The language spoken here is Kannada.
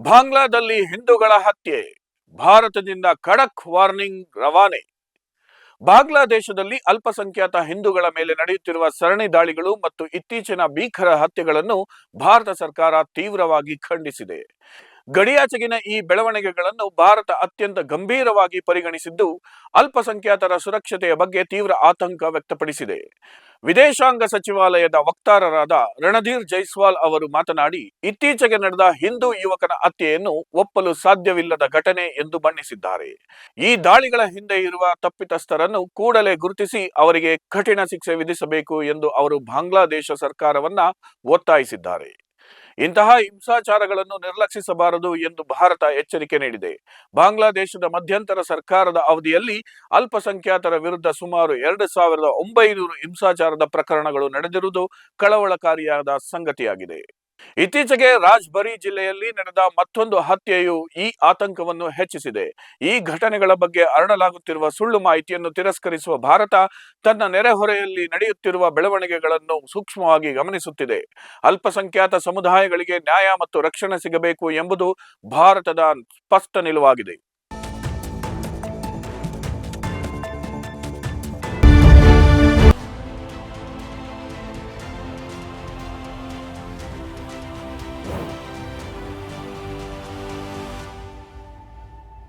ಬಾಂಗ್ಲಾದಲ್ಲಿ ಹಿಂದೂಗಳ ಹತ್ಯೆ, ಭಾರತದಿಂದ ಖಡಕ್ ವಾರ್ನಿಂಗ್ ರವಾನೆ. ಬಾಂಗ್ಲಾದೇಶದಲ್ಲಿ ಅಲ್ಪಸಂಖ್ಯಾತ ಹಿಂದೂಗಳ ಮೇಲೆ ನಡೆಯುತ್ತಿರುವ ಸರಣಿ ದಾಳಿಗಳು ಮತ್ತು ಇತ್ತೀಚಿನ ಭೀಕರ ಹತ್ಯೆಗಳನ್ನು ಭಾರತ ಸರ್ಕಾರ ತೀವ್ರವಾಗಿ ಖಂಡಿಸಿದೆ. ಗಡಿಯಾಚೆಗಿನ ಈ ಬೆಳವಣಿಗೆಗಳನ್ನು ಭಾರತ ಅತ್ಯಂತ ಗಂಭೀರವಾಗಿ ಪರಿಗಣಿಸಿದ್ದು ಅಲ್ಪಸಂಖ್ಯಾತರ ಸುರಕ್ಷತೆಯ ಬಗ್ಗೆ ತೀವ್ರ ಆತಂಕ ವ್ಯಕ್ತಪಡಿಸಿದೆ. ವಿದೇಶಾಂಗ ಸಚಿವಾಲಯದ ವಕ್ತಾರರಾದ ರಣಧೀರ್ ಜೈಸ್ವಾಲ್ ಅವರು ಮಾತನಾಡಿ, ಇತ್ತೀಚೆಗೆ ನಡೆದ ಹಿಂದೂ ಯುವಕನ ಹತ್ಯೆಯನ್ನು ಒಪ್ಪಲು ಸಾಧ್ಯವಿಲ್ಲದ ಘಟನೆ ಎಂದು ಬಣ್ಣಿಸಿದ್ದಾರೆ. ಈ ದಾಳಿಗಳ ಹಿಂದೆ ಇರುವ ತಪ್ಪಿತಸ್ಥರನ್ನು ಕೂಡಲೇ ಗುರುತಿಸಿ ಅವರಿಗೆ ಕಠಿಣ ಶಿಕ್ಷೆ ವಿಧಿಸಬೇಕು ಎಂದು ಅವರು ಬಾಂಗ್ಲಾದೇಶ ಸರ್ಕಾರವನ್ನ ಒತ್ತಾಯಿಸಿದ್ದಾರೆ. ಇಂತಹ ಹಿಂಸಾಚಾರಗಳನ್ನು ನಿರ್ಲಕ್ಷಿಸಬಾರದು ಎಂದು ಭಾರತ ಎಚ್ಚರಿಕೆ ನೀಡಿದೆ. ಬಾಂಗ್ಲಾದೇಶದ ಮಧ್ಯಂತರ ಸರ್ಕಾರದ ಅವಧಿಯಲ್ಲಿ ಅಲ್ಪಸಂಖ್ಯಾತರ ವಿರುದ್ಧ ಸುಮಾರು ಎರಡು ಸಾವಿರದ ಒಂಬೈನೂರು ಹಿಂಸಾಚಾರದ ಪ್ರಕರಣಗಳು ನಡೆದಿರುವುದು ಕಳವಳಕಾರಿಯಾದ ಸಂಗತಿಯಾಗಿದೆ. ಇತ್ತೀಚೆಗೆ ರಾಜ್ಬರಿ ಜಿಲ್ಲೆಯಲ್ಲಿ ನಡೆದ ಮತ್ತೊಂದು ಹತ್ಯೆಯು ಈ ಆತಂಕವನ್ನು ಹೆಚ್ಚಿಸಿದೆ. ಈ ಘಟನೆಗಳ ಬಗ್ಗೆ ಅರಳಲಾಗುತ್ತಿರುವ ಸುಳ್ಳು ಮಾಹಿತಿಯನ್ನು ತಿರಸ್ಕರಿಸುವ ಭಾರತ ತನ್ನ ನೆರೆಹೊರೆಯಲ್ಲಿ ನಡೆಯುತ್ತಿರುವ ಬೆಳವಣಿಗೆಗಳನ್ನು ಸೂಕ್ಷ್ಮವಾಗಿ ಗಮನಿಸುತ್ತಿದೆ. ಅಲ್ಪಸಂಖ್ಯಾತ ಸಮುದಾಯಗಳಿಗೆ ನ್ಯಾಯ ಮತ್ತು ರಕ್ಷಣೆ ಸಿಗಬೇಕು ಎಂಬುದು ಭಾರತದ ಸ್ಪಷ್ಟ ನಿಲುವಾಗಿದೆ.